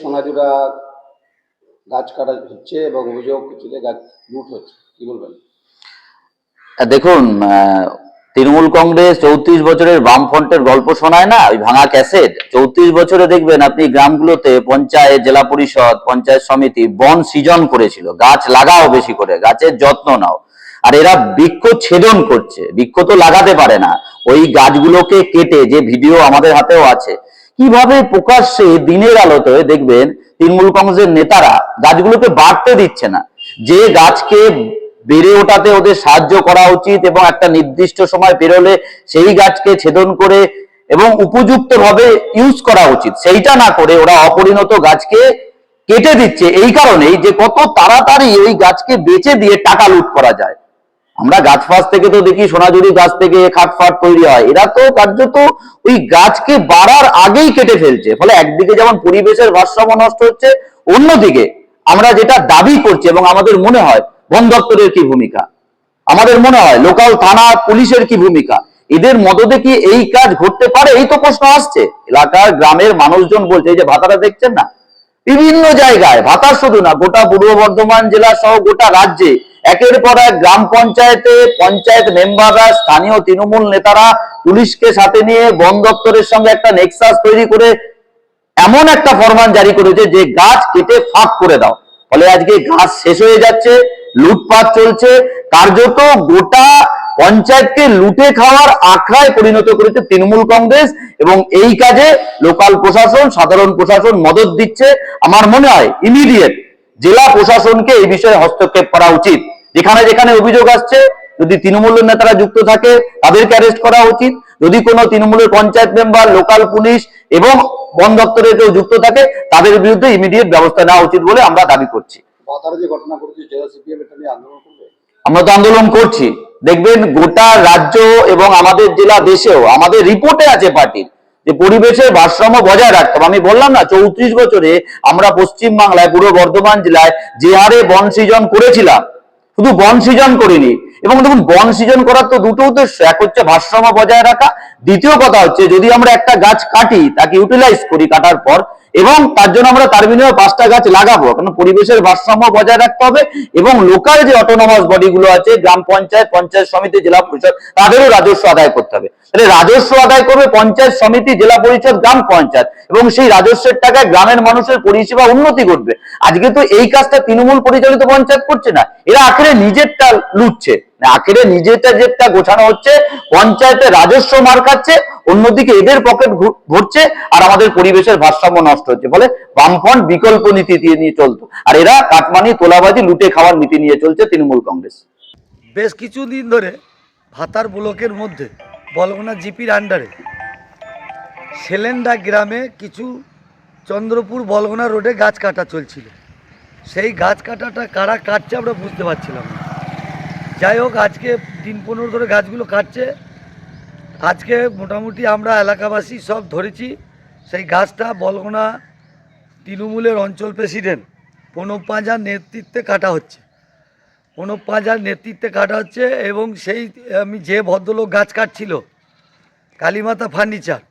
সোনাজুরা গাছ কাটা হচ্ছে এবং অভিযোগ হচ্ছে গাছ লুট হচ্ছে। কি বলবেন? দেখুন তৃণমূল কংগ্রেস চৌত্রিশ বছরের বামফ্রন্টের গল্প শোনায় না? ওই ভাঙা ক্যাসেট? চৌত্রিশ বছরে দেখবেন আপনি গ্রামগুলোতে পঞ্চায়েত, জেলা পরিষদ, পঞ্চায়েত সমিতি বন সৃজন করেছিল। গাছ লাগাও বেশি করে, গাছের যত্ন নাও। আর এরা বৃক্ষ ছেদন করছে। বৃক্ষ তো লাগাতে পারে না। ওই গাছগুলোকে কেটে যে ভিডিও আমাদের হাতেও আছে কীভাবে প্রকাশ্যে দিনের আলোতে দেখবেন তৃণমূল কংগ্রেসের নেতারা গাছগুলোকে বাড়তে দিচ্ছে না? যে গাছকে বেড়ে ওঠাতে ওদের সাহায্য করা উচিত এবং একটা নির্দিষ্ট সময় পেরোলে সেই গাছকে ছেদন করে এবং উপযুক্ত ভাবে ইউজ করা উচিত। সেইটা না করে ওরা অপরিণত গাছকে কেটে দিচ্ছে। এই কারণেই যে কত তাড়াতাড়ি ওই গাছকে বেচে দিয়ে টাকা লুট করা যায়। আমরা গাছ ফাছ থেকে তো দেখি সোনাঝুরি গাছ থেকে খাট ফাট তৈরি হয়। এরা তো কার্যত ওই গাছকে বাড়ার আগেই কেটে ফেলছে। ফলে একদিকে যেমন পরিবেশের ভারসাম্য নষ্ট হচ্ছে, অন্যদিকে আমরা যেটা দাবি করছি এবং আমাদের মনে হয়, বন দপ্তরের কি ভূমিকা? আমাদের মনে হয়, লোকাল থানা, পুলিশের কি ভূমিকা? এদের মদতে কি এই কাজ ঘটতে পারে? এই তো প্রশ্ন আসছে। এলাকার গ্রামের মানুষজন বলছে, এই যে ভাতাটা দেখছেন না? বিভিন্ন জায়গায়, ভাতা শুধু না, গোটা পূর্ব বর্ধমান জেলা সহ গোটা রাজ্যে একের পর এক গ্রাম পঞ্চায়েতে পঞ্চায়েত মেম্বাররা, স্থানীয় তৃণমূল নেতারা পুলিশকে সাথে নিয়ে বন দপ্তরের সঙ্গে একটা নেক্সাস তৈরি করে এমন একটা ফরমান জারি করেছে যে গাছ কেটে ফাঁক করে দাও। ফলে আজকে গাছ শেষ হয়ে যাচ্ছে, লুটপাট চলছে। কার্যত গোটা পঞ্চায়েতকে লুটে খাওয়ার আখড়ায় পরিণত করেছে তৃণমূল কংগ্রেস এবং এই কাজে লোকাল প্রশাসন, সাধারণ প্রশাসন মদত দিচ্ছে। আমার মনে হয় ইমিডিয়েট জেলা প্রশাসনকে এই বিষয়ে হস্তক্ষেপ করা উচিত। যেখানে যেখানে অভিযোগ আসছে যদি তৃণমূলের নেতারা যুক্ত থাকে তাদেরকে অ্যারেস্ট করা উচিত। যদি কোনো তৃণমূলের পঞ্চায়েত মেম্বার লোকাল পুলিশ এবং বন দপ্তরের কেউ যুক্ত থাকে তাদের বিরুদ্ধে ইমিডিয়েট ব্যবস্থা নেওয়া উচিত বলে আমরা দাবি করছি। আমরা তো আন্দোলন করছি। দেখবেন গোটা রাজ্য এবং আমাদের জেলা দেশেও আমাদের রিপোর্টে আছে পার্টির যে পরিবেশের ভারসাম্য বজায় রাখতে হবে। আমি বললাম না চৌত্রিশ বছরে আমরা পশ্চিম বাংলায় পূর্ব বর্ধমান জেলায় যে হারে বন সৃজন করেছিলাম শুধু বন সৃজন করিনি। এবং দেখুন, বন সৃজন করার তো দুটো উদ্দেশ্য। এক হচ্ছে ভারসাম্য বজায় রাখা। দ্বিতীয় কথা হচ্ছে, যদি আমরা একটা গাছ কাটি, তাকে ইউটিলাইজ করি কাটার পর এবং তার জন্য আমরা তার বিনিময়ে পাঁচটা গাছ লাগাবো। কারণ পরিবেশের ভারসাম্য বজায় রাখতে হবে এবং লোকাল যে অটোনমাস বডিগুলো আছে, গ্রাম পঞ্চায়েত পঞ্চায়েত সমিতি, জেলা পরিষদ, তাদেরও রাজস্ব আদায় করতে হবে। তাহলে রাজস্ব আদায় করবে পঞ্চায়েত সমিতি, জেলা পরিষদ, গ্রাম পঞ্চায়েত এবং সেই রাজস্বের টাকায় গ্রামের মানুষের পরিষেবা উন্নতি ঘটবে। আজকে তো এই কাজটা তৃণমূল পরিচালিত পঞ্চায়েত করছে না। এরা আখেরে নিজেরটা লুটছে। আখেরে নিজেরটা যেটা গোছানো হচ্ছে পঞ্চায়েতে রাজস্ব মার খাচ্ছে অন্যদিকে এদের পকেট ঘু- ভরছে আর আমাদের পরিবেশের ভারসাম্য নষ্ট হচ্ছে। ফলে বামফ্রন্ট বিকল্প নীতি দিয়ে নিয়ে চলতো। আর এরা কাটমানি, তোলাবাজি, লুটে খাওয়ার নীতি নিয়ে চলছে তৃণমূল কংগ্রেস। বেশ কিছুদিন ধরে ভাতার ব্লকের মধ্যে বলগোনা জিপির আন্ডারে সেলেন্ডা গ্রামে কিছু চন্দ্রপুর বলগোনা রোডে গাছ কাটা চলছিল। সেই গাছ কাটাটা কারা কাটছে আমরা বুঝতে পারছিলাম যাই হোক, আজকে দিন পনেরো ধরে গাছগুলো কাটছে। আজকে মোটামুটি আমরা এলাকাবাসী সব ধরেছি, সেই গাছটা বলগোনা তৃণমূলের অঞ্চল প্রেসিডেন্ট প্রণব পাঁজার নেতৃত্বে কাটা হচ্ছে। প্রণব পাঁজার নেতৃত্বে কাটা হচ্ছে এবং সেই, আমি যে ভদ্রলোক গাছ কাটছিল, কালীমাতা ফার্নিচার,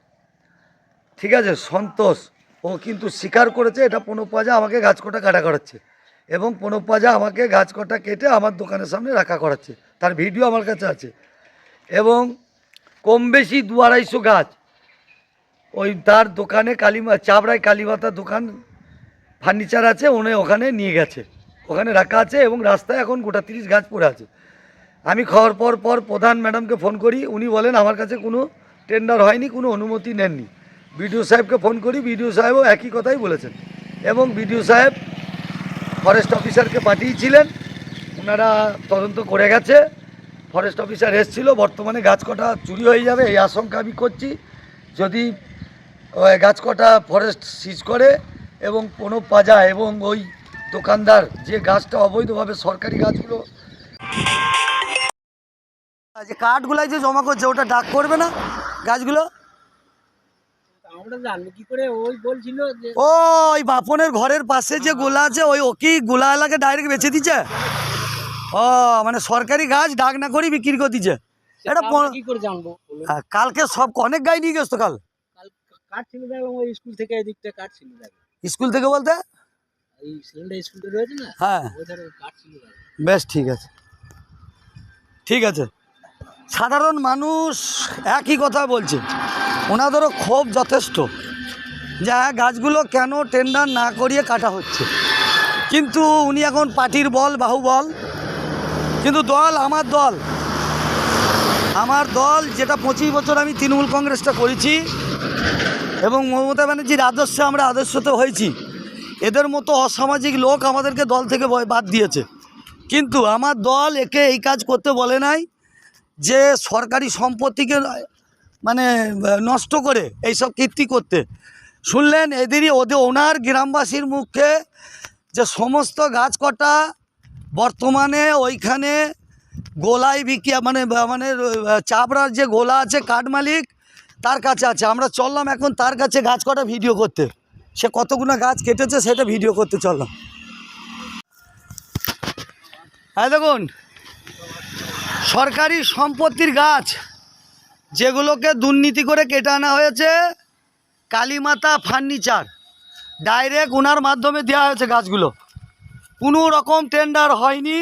ঠিক আছে, সন্তোষ, ও কিন্তু স্বীকার করেছে এটা প্রণব পাজা আমাকে গাছ কটা কাটা করাচ্ছে এবং প্রণব পাজা আমাকে গাছ কটা কেটে আমার দোকানের সামনে রাখা করাচ্ছে, তার ভিডিও আমার কাছে আছে এবং কম বেশি দু আড়াইশো গাছ। ওই তার দোকানে কালীমা, চাবড়ায় কালীমাতার দোকান ফার্নিচার আছে, উনি ওখানে নিয়ে গেছে। ওখানে রাখা আছে এবং রাস্তায় এখন গোটা তিরিশ গাছ পড়ে আছে। আমি খাওয়ার পর পর প্রধান ম্যাডামকে ফোন করি, উনি বলেন আমার কাছে কোনো টেন্ডার হয়নি, কোনো অনুমতি নেননি। বিডিও সাহেবকে ফোন করি, বিডিও সাহেবও একই কথাই বলেছেন। এবং বিডিও সাহেব ফরেস্ট অফিসারকে পাঠিয়েছিলেন ওনারা তদন্ত করে গেছে। ফরেস্ট অফিসার এসেছিল বর্তমানে গাছ কটা চুরি হয়ে যাবে এই আশঙ্কা আমি করছি। যদি ওই গাছ কটা ফরেস্ট সিজ করে এবং কোনো পাজা এবং ওই দোকানদার যে গাছটা অবৈধভাবে সরকারি গাছগুলো যে কাঠগুলাই যে জমা করছে ওটা ডাক করবে না গাছগুলো? আমরা কি করে ওই বলছিল ও ওই বাপনের ঘরের পাশে যে গোলা আছে ওই ও কি গোলা এলাকে ডাইরেক্ট বেছে দিচ্ছে? ও মানে সরকারি গাছ ডাক না করেই বিক্রি করে দিচ্ছে এটা কি করে জানব হ্যাঁ, কালকে সব অনেক গাই নিয়ে গেছো কাল। কাল কাঠ ছিল দেখলাম ওই স্কুল থেকে এদিকটা কাঠ ছিল স্কুল থেকে বলতে? এই সিলিন্ডার স্কুলটা রয়েছে না? হ্যাঁ। বেশ ঠিক আছে। ঠিক আছে। সাধারণ মানুষ একই কথা বলছে। ওনাদেরও ক্ষোভ যথেষ্ট যে হ্যাঁ, গাছগুলো কেন টেন্ডার না করিয়ে কাটা হচ্ছে। কিন্তু উনি এখন পার্টির বল বাহুবল। কিন্তু দল, আমার দল। আমার দল যেটা পঁচিশ বছর আমি তৃণমূল কংগ্রেসটা করেছি এবং মমতা ব্যানার্জির আদর্শে আমরা আদর্শতে হয়েছি। এদের মতো অসামাজিক লোক আমাদেরকে দল থেকে বাদ দিয়েছে। কিন্তু আমার দল একে এই কাজ করতে বলে নাই যে সরকারি সম্পত্তিকে মানে নষ্ট করে এইসব কীর্তি করতে। শুনলেন এদেরই ওদের ওনার গ্রামবাসীর মুখে যে সমস্ত গাছ কটা বর্তমানে ওইখানে গোলায় বিক্রি মানে মানে চাপড়ার যে গোলা আছে কাঠ মালিক, তার কাছে আছে। আমরা চললাম এখন তার কাছে গাছ কটা ভিডিও করতে। সে কতগুলো গাছ কেটেছে সেটা ভিডিও করতে চললাম। হ্যাঁ দেখুন, সরকারি সম্পত্তির গাছ যেগুলোকে দুর্নীতি করে কেটে আনা হয়েছে, কালীমাতা ফার্নিচার। ডাইরেক্ট ওনার মাধ্যমে দেওয়া হয়েছে গাছগুলো। কোনো রকম টেন্ডার হয়নি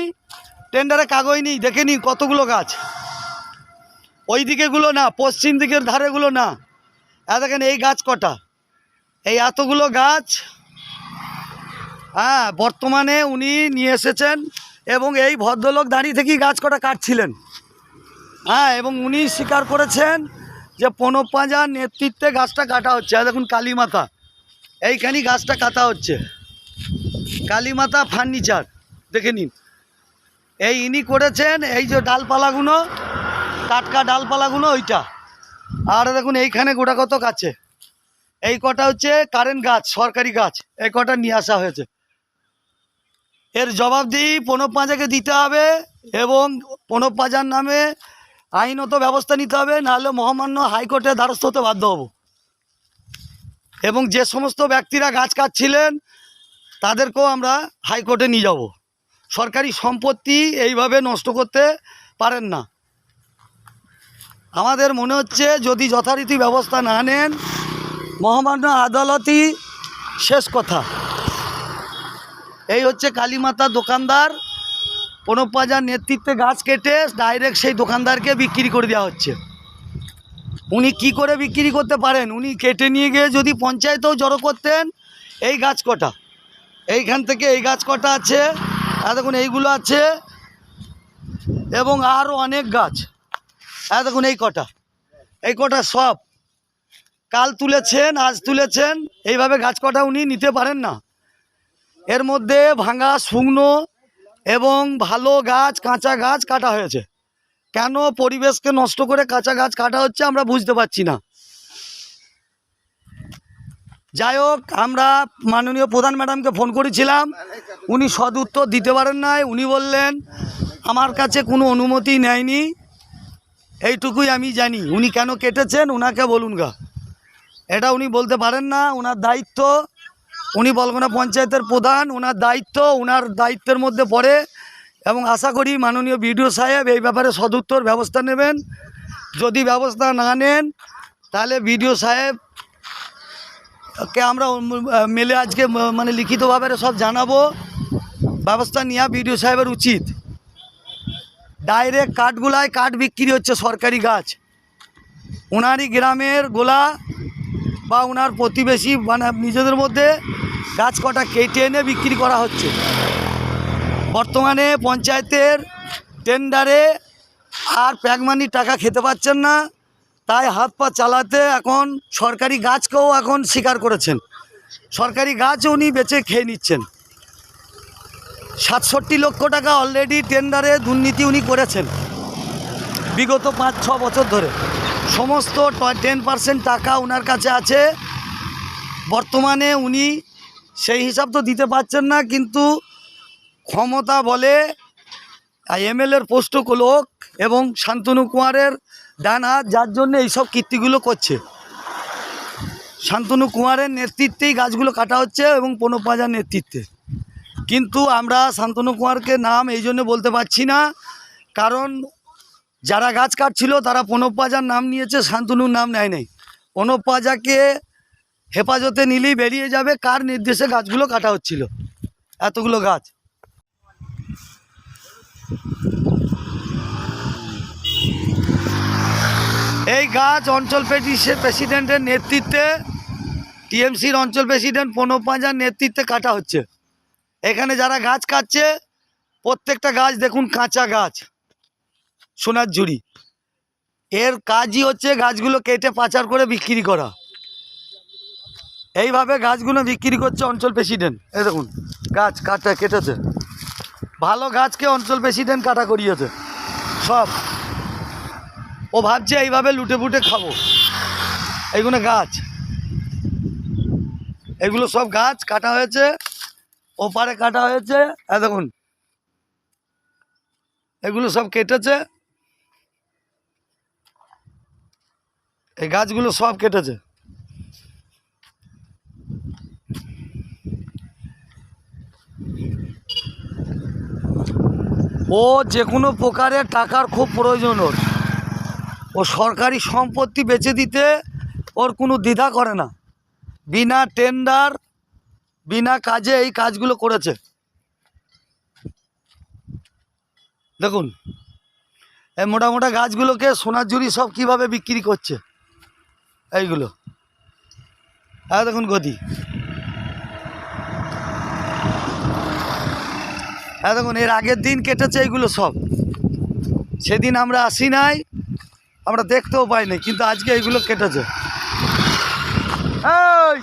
টেন্ডারে কাগজ নেই, দেখে নিন কতগুলো গাছ। ওই দিকেগুলো না, পশ্চিম দিকের ধারেগুলো না। দেখেন এই গাছ কটা। এই এতগুলো গাছ হ্যাঁ বর্তমানে উনি নিয়ে এসেছেন এবং এই ভদ্রলোক দাঁড়িয়ে থেকেই গাছ কটা কাটছিলেন। হ্যাঁ এবং উনি স্বীকার করেছেন যে পাঁজার নেতৃত্বে গাছটা কাটা হচ্ছে। দেখুন কালীমাতা, এইখানেই গাছটা কাটা হচ্ছে। কালীমাতা ফার্নিচার, দেখে নিন। এই ইনি করেছেন, এই যে ডালপালাগুলো টাটকা ডালপালাগুলো ওইটা। আর দেখুন, এইখানে গোটা কত আছে। এই কটা হচ্ছে কারেন্ট গাছ, সরকারি গাছ, এই কটা নিয়ে আসা হয়েছে। এর জবাবদিহি প্রণব পাঁজাকে দিতে হবে এবং প্রণব পাঁজার নামে আইনত ব্যবস্থা নিতে হবে, নাহলে মহামান্য হাইকোর্টের দ্বারস্থ হতে বাধ্য হব। এবং যে সমস্ত ব্যক্তিরা গাছ কাটছিলেন তাদেরকেও আমরা হাইকোর্টে নিয়ে যাব। সরকারি সম্পত্তি এইভাবে নষ্ট করতে পারেন না। আমাদের মনে হচ্ছে যদি যথারীতি ব্যবস্থা না নেন, মহামান্য আদালতই শেষ কথা। এই হচ্ছে কালীমাতা দোকানদার। প্রণব পাজার নেতৃত্বে গাছ কেটে ডাইরেক্ট সেই দোকানদারকে বিক্রি করে দেওয়া হচ্ছে। উনি কি করে বিক্রি করতে পারেন? উনি কেটে নিয়ে গিয়ে যদি পঞ্চায়েতেও জড়ো করতেন, এই গাছ কটা। এইখান থেকে এই গাছ কটা আছে? আর দেখুন এইগুলো আছে। এবং আরও অনেক গাছ। আর দেখুন এই কটা। এই কটা সব। কাল তুলেছেন, আজ তুলেছেন। এইভাবে গাছ কটা উনি নিতে পারেন না। এর মধ্যে ভাঙা, শুকনো এবং ভালো গাছ, কাঁচা গাছ কাটা হয়েছে। কেন পরিবেশকে নষ্ট করে কাঁচা গাছ কাটা হচ্ছে আমরা বুঝতে পারছি না। যাই হোক, আমরা মাননীয় প্রধান ম্যাডামকে ফোন করেছিলাম। উনি সদ উত্তর দিতে পারেন নাই। উনি বললেন, আমার কাছে কোনো অনুমতি নেয়নি। এইটুকুই আমি জানি। উনি কেন কেটেছেন? ওনাকে বলুন গা। এটা উনি বলতে পারেন না। ওনার দায়িত্ব, উনি বলগোনা পঞ্চায়েতের প্রধান ওনার দায়িত্ব ওনার দায়িত্বের মধ্যে পড়ে এবং আশা করি মাননীয় বিডিও সাহেব এই ব্যাপারে সদুত্তর ব্যবস্থা নেবেন। যদি ব্যবস্থা না নেন, তাহলে বিডিও সাহেব আমরা মেলে আজকে মানে লিখিতভাবে সব জানাব। ব্যবস্থা নেওয়া বিডিও সাহেবের উচিত। ডাইরেক্ট কাঠগুলায় কাঠ বিক্রি হচ্ছে সরকারি গাছ। ওনারই গ্রামের গোলা বা ওনার প্রতিবেশী মানে নিজেদের মধ্যে গাছ কটা কেটে এনে বিক্রি করা হচ্ছে। বর্তমানে পঞ্চায়েতের টেন্ডারে আর প্যাকমানি টাকা খেতে পাচ্ছেন না। তাই হাত পা চালাতে এখন সরকারি গাছকেও এখন স্বীকার করেছেন। সরকারি গাছ উনি বেচে খেয়ে নিচ্ছেন। সাতষট্টি লক্ষ টাকা অলরেডি টেন্ডারে দুর্নীতি উনি করেছেন। বিগত পাঁচ, ছ বছর ধরে। সমস্ত টেন পার্সেন্ট টাকা ওনার কাছে আছে। বর্তমানে উনি সেই হিসাব তো দিতে পারছেন না, কিন্তু ক্ষমতা বলে এমএলএর পোস্ট লোক এবং শান্তনু কুমারের ডান হাত, যার জন্য এইসব কীর্তিগুলো করছে। শান্তনু কুমারের নেতৃত্বেই গাছগুলো কাটা হচ্ছে এবং পনপ পাজার নেতৃত্বে। কিন্তু আমরা শান্তনু কুমারকে নাম এই জন্য বলতে পারছি না, কারণ যারা গাছ কাটছিল তারা প্রণব পাজার নাম নিয়েছে, শান্তনুর নাম নেয় নাই। প্রণব পাজাকে হেফাজতে নিলেই বেরিয়ে যাবে, কার নির্দেশে গাছগুলো কাটা হচ্ছিল? এতগুলো গাছ। এই গাছ অঞ্চল প্রেসি- প্রেসিডেন্টের নেতৃত্বে, টিএমসির অঞ্চল প্রেসিডেন্ট প্রণব পাঁজার নেতৃত্বে কাটা হচ্ছে। এখানে যারা গাছ কাটছে, প্রত্যেকটা গাছ দেখুন কাঁচা গাছ, সোনার ঝুড়ি। এর কাজই হচ্ছে গাছগুলো কেটে পাচার করে বিক্রি করা। এইভাবে গাছগুলো বিক্রি করছে অঞ্চল প্রেসিডেন্ট। এই দেখুন, গাছ কাটা কেটেছে। ভালো গাছকে অঞ্চল প্রেসিডেন্ট কাটা করিয়েছে। সব। ও ভাবছে এইভাবে লুটে ফুটে খাব। এইগুলো গাছ। এগুলো সব গাছ কাটা হয়েছে। ওপারে কাটা হয়েছে। হ্যাঁ দেখুন। এগুলো সব কেটেছে। এই গাছগুলো সব কেটেছে। ও যে কোনো প্রকারের টাকার খুব প্রয়োজন ওর। ও সরকারি সম্পত্তি বেচে দিতে ওর কোনো দ্বিধা করে না। বিনা টেন্ডার বিনা কাজে এই কাজগুলো করেছে। দেখুন, এই মোটা মোটা গাছগুলোকে সোনার ঝুড়ি সব কীভাবে বিক্রি করছে, এইগুলো। হ্যাঁ দেখুন গদি। হ্যাঁ দেখুন, এর আগের দিন কেটেছে এইগুলো সব। সেদিন আমরা আসি নাই আমরা দেখতেও পাইনি কিন্তু আজকে এইগুলো কেটেছে। এই!